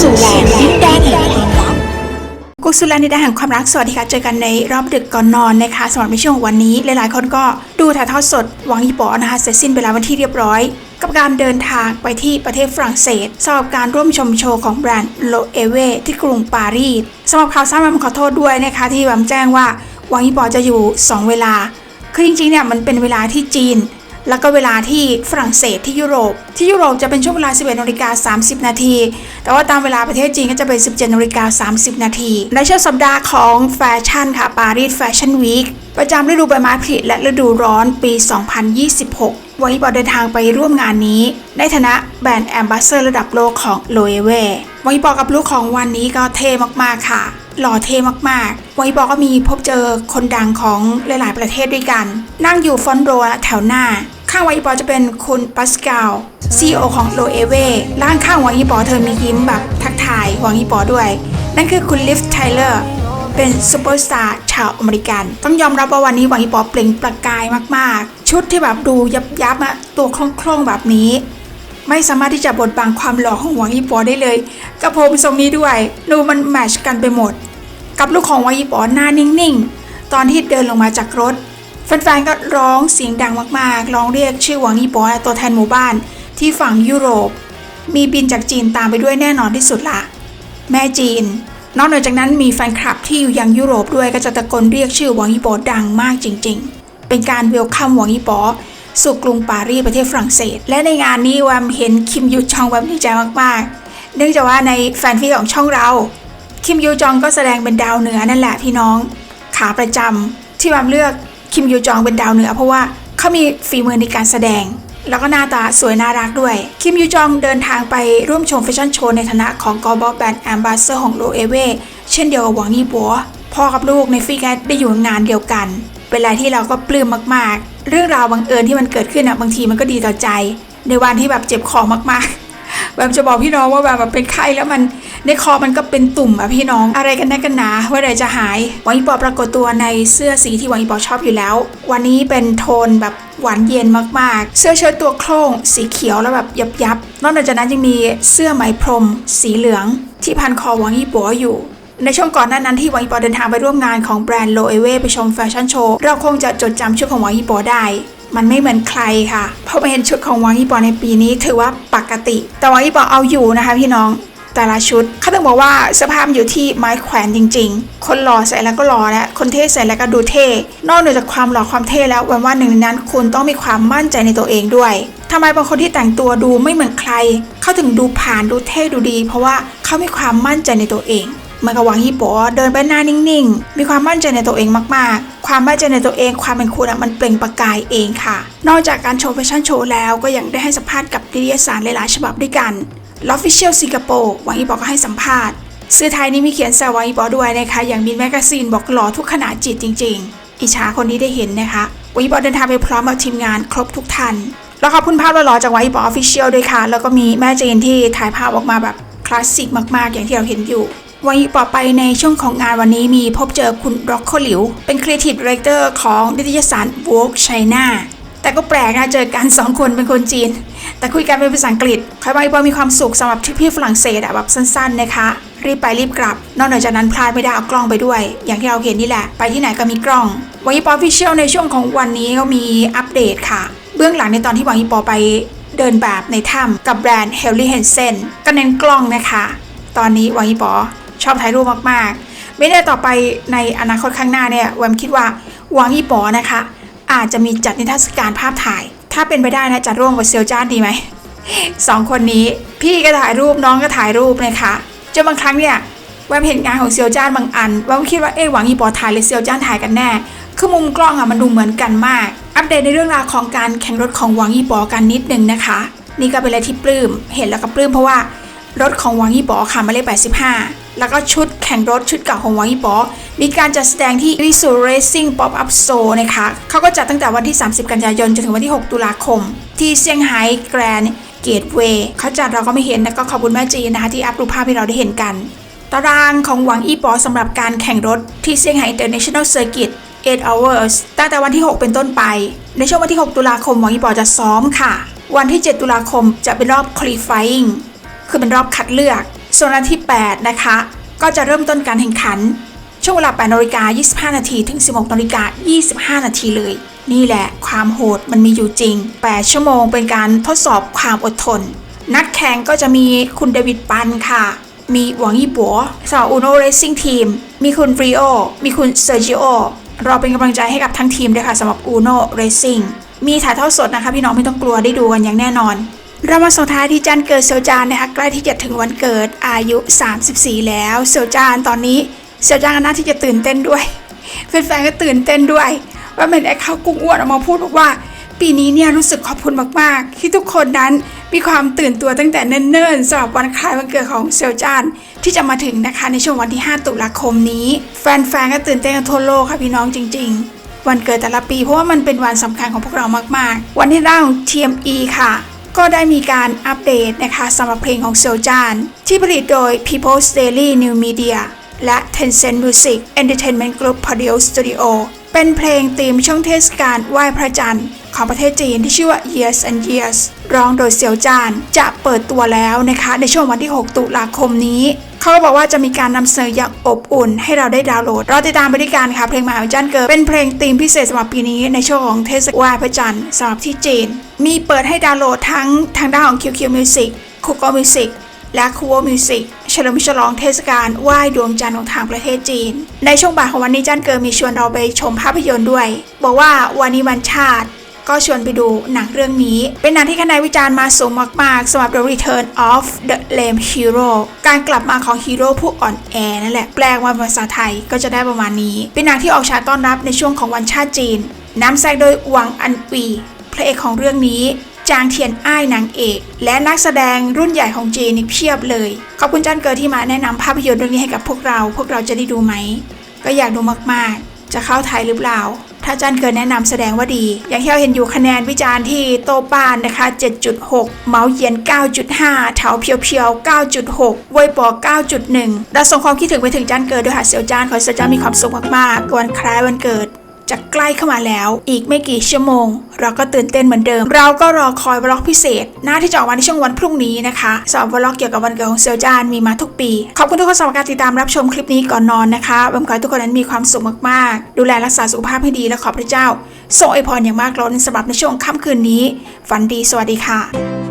สู่แหล่งดินแดนแห่งความลับกุกสุลานิดาแห่งความรักสวัสดีค่ะเจอกันในรอบดึกก่อนนอนนะคะสำหรับในช่วงวันนี้หลายๆ คนก็ดูถ่ายทอดสดหวังอีปอนะคะเสร็จสิ้นไปแล้ววันที่เรียบร้อย กับการเดินทางไปที่ประเทศฝรั่งเศสสำหรับการร่วมชมโชว์ของแบรนด์โลเอเวที่กรุงปารีสสำหรับข่าวสารมันขอโทษด้วยนะคะที่แวมแจ้งว่าหวังอีปอจะอยู่ 2 เวลา คือจริงๆเนี่ยมันเป็นเวลาที่จีน แล้วก็เวลาที่ฝรั่งเศสที่ยุโรป ที่ยุโรปจะเป็นช่วงเวลา 11นาฬิกา30 นาที แต่ว่าตามเวลาประเทศจีนก็จะเป็น 17นาฬิกา30 นาทีในช่วงสัปดาห์ของแฟชั่นค่ะปารีสแฟชั่นวีคประจำฤดูใบไม้ผลิและฤดูร้อนปี 2026 ไว้บอเดินทางไปร่วมงานนี้ ในฐานะแบรนด์แอมบาสเซอร์ระดับโลกของโลเอเววันนี้บอกกับลูกของวันนี้ก็เท่มากๆค่ะหล่อเท่มากๆไว้บอกก็มีพบเจอคนดังของหลาย ๆ ประเทศด้วยกัน นั่งอยู่ฟอนต์โรแถวหน้า ข้างวาอีปอจะเป็นคุณปัสกาล CEO ของโลเอเวล่างข้างวาอีปอเธอมียิ้มแบบทักทายวางอีปอด้วย นั่นคือคุณลิฟไทเลอร์เป็นซูเปอร์สตาร์ชาวอเมริกัน ต้องยอมรับว่าวันนี้วังอีปอเปล่งประกายมากๆ ชุดที่แบบดูยับยับอะตัวคล่องๆแบบนี้ไม่สามารถที่จะบดบังความหล่อของหวังอีปอได้เลยกระผมทรงนี้ด้วยดูมันแมชกันไปหมด กับลูกของหวังอีปอหน้านิ่งๆ ตอนที่เดินลงมาจากรถ แฟนๆก็ร้องเสียงดังมากๆ ร้องเรียกชื่อหวังอีปอตัวแทนหมู่บ้านที่ฝั่งยุโรป มีบินจากจีนตามไปด้วยแน่นอนที่สุดละแม่จีน นอกเหนือจากนั้นมีแฟนคลับที่อยู่ยังยุโรปด้วยก็จะตะโกนเรียกชื่อหวังอีปอดังมากจริง ๆ เป็นการเวลคัมหวังอีปอสู่กรุงปารีสประเทศฝรั่งเศส และในงานนี้แวมเห็นคิมยูชองแวมดีใจมากๆ เนื่องจากว่าในแฟนฟีของช่องเรา คิมยูจองก็แสดงเป็นดาวเหนือนั่นแหละพี่น้อง ขาประจำที่แวมเลือก คิมยูจองเป็นดาวเหนือเพราะว่าเขามีฝีมือในการแสดง แล้วก็หน้าตาสวยน่ารักด้วย คิมยูจองเดินทางไปร่วมชมแฟชั่นโชว์ในฐานะของกอบอแบนด์แอมบาสเซอร์ของโลเอเวเช่นเดียวกับหวังยี่ปัวพ่อกับลูกในฟีแกตได้อยู่งานเดียวกันเป็นอะไรที่เราก็ปลื้มมากๆ เรื่องราวบังเอิญที่มันเกิดขึ้นอะบางทีมันก็ดีต่อใจ ในวันที่แบบเจ็บคอมากๆแบบจะบอกพี่น้องว่าแบบเป็นไข้แล้วมัน ในคอมันก็เป็นตุ่มอะพี่น้องอะไรกันแน่กันนาว่าไรจะหายหวังอีปอปรากฏตัวในเสื้อสีที่หวังอีปอชอบอยู่แล้ว วันนี้เป็นโทนแบบหวานเย็นมากๆ เสื้อเชิ้ตตัวโคร่งสีเขียวแล้วแบบยับยับนอกจากนั้นยังมีเสื้อไหมพรม สีเหลือง ที่พันคอหวังอีปออยู่ในช่วงก่อนหน้านั้นที่วังอีปอเดินทางไปร่วมงานของแบรนด์โลเอเวไปชมแฟชั่นโชว์เราคงจะจดจำชุดของวังอีปอได้ มันไม่เหมือนใครค่ะเพราะเห็นชุดของวังอีปอในปีนี้ถือว่าปกติ แต่วังอีปอเอาอยู่นะคะพี่น้อง แต่ละชุดเขาต้องบอกว่าสภาพอยู่ที่ไม้แขวนจริง ๆ คนหล่อใส่แล้วก็หล่อแล้วคนเท่ใส่แล้วก็ดูเท่ นอกเหนือจากความหล่อความเท่แล้ววันว่าหนึ่งในนั้น คุณต้องมีความมั่นใจในตัวเองด้วยทำไมบางคนที่แต่งตัวดูไม่เหมือนใคร เขาถึงดูผ่านดูเท่ดูดี เพราะว่าเขามีความมั่นใจในตัวเองมือนกับหวังฮีโปอเดินไปหน้านิ่งๆ มีความมั่นใจในตัวเองมากๆ ความมั่นใจในตัวเอง ความเป็นคุณอะมันเปล่งประกายเองค่ะ นอกจากการโชว์แฟชั่นโชว์แล้วก็ยังได้ให้สัมภาษณ์กับนิตยสารหลายๆฉบับด้วยกัน l o f f i c i a l Singapore หวังอีบอกก็ให้สัมภาษณ์สื่อไทยนี่มีเขียนแซวหวังอีบอกด้วยนะคะ อย่างมินแมกซีนบอกหล่อทุกขนาดจิตจริง ๆ อิจฉาคนนี้ได้เห็นนะคะหวังอีบอกเดินทางไปพร้อมกับทีมงานครบทุกท่านแล้วขอบคุณภาพหล่อๆจากวังอีบอออฟฟิเชียลด้วยค่ะ แล้วก็มีแม่เจนที่ถ่ายภาพออกมาแบบคลาสสิกมากๆ อย่างที่เราเห็นอยู่วันอีกต่อไปในช่วงของงานวันนี้มีพบเจอคุณร็อกโคหลิว เป็น Creative Director ของนิตยสาร Vogue China แต่ก็แปลกนะเจอกัน 2 คนเป็นคนจีน แต่คุยกันเป็นภาษาอังกฤษครว่าอีปอมีความสุขสำหรับทริปที่ฝรั่งเศสอะแบบสั้นๆนะคะ รีบไปรีบกลับ นอกนอจากนั้นพลาดไม่ได้เอากล้องไปด้วย อย่างที่เราเห็นนี่แหละ ไปที่ไหนก็มีกล้องวังอีปอฟิเชียลในช่วงของวันนี้ก็มีอัปเดตค่ะ เบื้องหลังในตอนที่วังอีปอไปเดินแบบในถ้ำกับแบรนด์ h e l l y Hansen ก็เน้นกล้องนะคะ ตอนนี้วังอีปอชอบถ่ายรูปมากๆ ไม่แน่ต่อไปในอนาคตข้างหน้าเนี่ยแวมคิดว่าหวังอีปอนะคะ อาจจะมีจัดนิทรรศการภาพถ่าย ถ้าเป็นไปได้นะจะร่วมกับเซียวจ้านดีไหมสองคนนี้พี่ก็ถ่ายรูปน้องก็ถ่ายรูปนะคะจนบางครั้งเนี่ยแวมเห็นงานของเซียวจ้านบางอันแวมคิดว่าเอ๊หวังอีปอถ่ายหรือเซียวจ้านถ่ายกันแน่คือมุมกล้องอะมันดูเหมือนกันมาก อัปเดตในเรื่องราวของการแข่งรถของหวังอีปอกันนิดนึงนะคะ นี่ก็เป็นอะไรที่ปลื้มเห็นแล้วก็ปลื้มเพราะว่ารถของหวังยี่ปอค่ะมาเลข85 แล้วก็ชุดแข่งรถชุดเก่าของหวังยี่ปอมีการจัดแสดงที่ v i s u a l Racing Pop Up Show นะคะเขาก็จัดตั้งแต่วันที่ 30 กันยายนจนถึงวันที่ 6 ตุลาคม ที่เซี่ยงไฮ้แกรนด์เกตเวย์เขาจัดเราก็ไม่เห็นนะก็ขอบคุณแม่จีนนะคะที่อัพรูปภาพให้เราได้เห็นกัน ตารางของหวังอีปอสำหรับการแข่งรถที่เซี่ยงไฮ้ International Circuit 8 hours ตั้งแต่วันที่ 6 เป็นต้นไป ในช่วงวันที่ 6 ตุลาคมหวังอีปอจะซ้อมค่ะ วันที่ 7 ตุลาคมจะเป็นรอบ qualifying คือเป็นรอบคัดเลือก ส่วนวันที่ 8 นะคะ ก็จะเริ่มต้นการแข่งขัน ช่วงเวลา8นาฬิกา25 นาทีถึง 16นาฬิกา25 นาทีเลย นี่แหละความโหดมันมีอยู่จริง 8 ชั่วโมงเป็นการทดสอบความอดทน นักแข่งก็จะมีคุณเดวิดปันค่ะ มีหวังยี่ปัวสาวอูโนเรซิ่งทีม มีคุณฟรีโอ มีคุณเซอร์จิโอ เราเป็นกำลังใจให้กับทั้งทีมด้วยค่ะสำหรับอูโนเรซิ่งมีถ่ายทอดสดนะคะ พี่น้องไม่ต้องกลัวได้ดูกันอย่างแน่นอน เรามาส่งท้ายที่จันเกิดเซลจานนะคะใกล้ที่จะถึงวันเกิดอายุ 34 แล้วเซลจานตอนนี้เซลจานก็น่าที่จะตื่นเต้นด้วยแฟนๆก็ตื่นเต้นด้วย ว่าเหมือนไอ้เขากุ้งอ้วนออกมาพูดบอกว่า ปีนี้เนี่ยรู้สึกขอบคุณมากๆ ที่ทุกคนนั้นมีความตื่นตัวตั้งแต่เนิ่นๆสำหรับวันคล้ายวันเกิดของเซลจานที่จะมาถึงนะคะในช่วงวันที่ 5 ตุลาคมนี้ แฟนๆก็ตื่นเต้นกันทั่วโลกค่ะพี่น้องจริง ๆ วันเกิดแต่ละปีเพราะว่ามันเป็นวันสำคัญของพวกเรามากๆ วันที่ร่างของ TME ค่ะ ก็ได้มีการอัปเดตนะคะสำหรับเพลงของเซลจานที่ผลิตโดย People's Daily New Media และ Tencent Music Entertainment Group Produce Studio เป็นเพลงธีมช่วงเทศกาลไหว้พระจันทร์ของประเทศจีนที่ชื่อว่า Years and Years ร้องโดยเซียวจาน จะเปิดตัวแล้วนะคะ ในช่วงวันที่ 6 ตุลาคมนี้ เขาก็บอกว่าจะมีการนำเสนออย่างอบอุ่น ให้เราได้ดาวน์โหลด เราติดตามบริการค่ะ เพลงมหาวิจารณ์เกิดเป็นเพลงธีมพิเศษสำหรับปีนี้ในช่วงของเทศกาลไหว้พระจันทร์สำหรับที่จีน มีเปิดให้ดาวน์โหลดทั้งทางด้านของ QQ Music Kuko Music และคูโวมิวสิกเฉลิมฉลองเทศกาลไหว้ดวงจันทร์ของทางประเทศจีน ในช่วงบ่ายของวันนี้จันเกิดมีชวนเราไปชมภาพยนตร์ด้วย บอกว่าวันนี้วันชาติ ก็ชวนไปดูหนังเรื่องนี้ เป็นหนังที่คะแนนวิจารณ์มาสูงมาก ๆสำหรับ The Return of the Lame Hero การกลับมาของฮีโร่ผู้อ่อนแอนั่นแหละแปลมาภาษาไทยก็จะได้ประมาณนี้ เป็นหนังที่ออกฉายต้อนรับในช่วงของวันชาติจีนนำแสดงโดยหวังอันปีพระเอกของเรื่องนี้จางเทียนอ้ายนางเอก และนักแสดงรุ่นใหญ่ของจีนีเพียบเลย ขอบคุณจันเกิดที่มาแนะนำภาพยนตร์เรื่องนี้ให้กับพวกเรา พวกเราจะได้ดูไหม ก็อยากดูมากๆ จะเข้าไทยหรือเปล่า ถ้าจันเกิดแนะนำแสดงว่าดี อย่างที่เราเห็นอยู่คะแนนวิจารณ์ที่โตปานนะคะ 7.6 เมาส์เยียน 9.5 เถาเพียวเพียวๆ9.6 เวยปอ 9.1เราส่งความคิดถึงไปถึงจันเกิดด้วยค่ะเสียวจานขอเสียวจานมีความสุขมากๆวันคล้ายวันเกิด จะใกล้เข้ามาแล้ว อีกไม่กี่ชั่วโมง เราก็ตื่นเต้นเหมือนเดิม เราก็รอคอยวล็อกพิเศษ หน้าที่จะออกมาในช่วงวันพรุ่งนี้นะคะสำหรับวล็อกเกี่ยวกับวันเกิดของเซลจานมีมาทุกปี ขอบคุณทุกคนสำหรับการติดตามรับชมคลิปนี้ก่อนนอนนะคะบังขอให้ทุกคนนั้นมีความสุขมากๆ ดูแลรักษาสุขภาพให้ดีและขอพระเจ้าทรงอวยพรอย่างมากล้นสำหรับในช่วงค่ำคืนนี้ ฝันดีสวัสดีค่ะ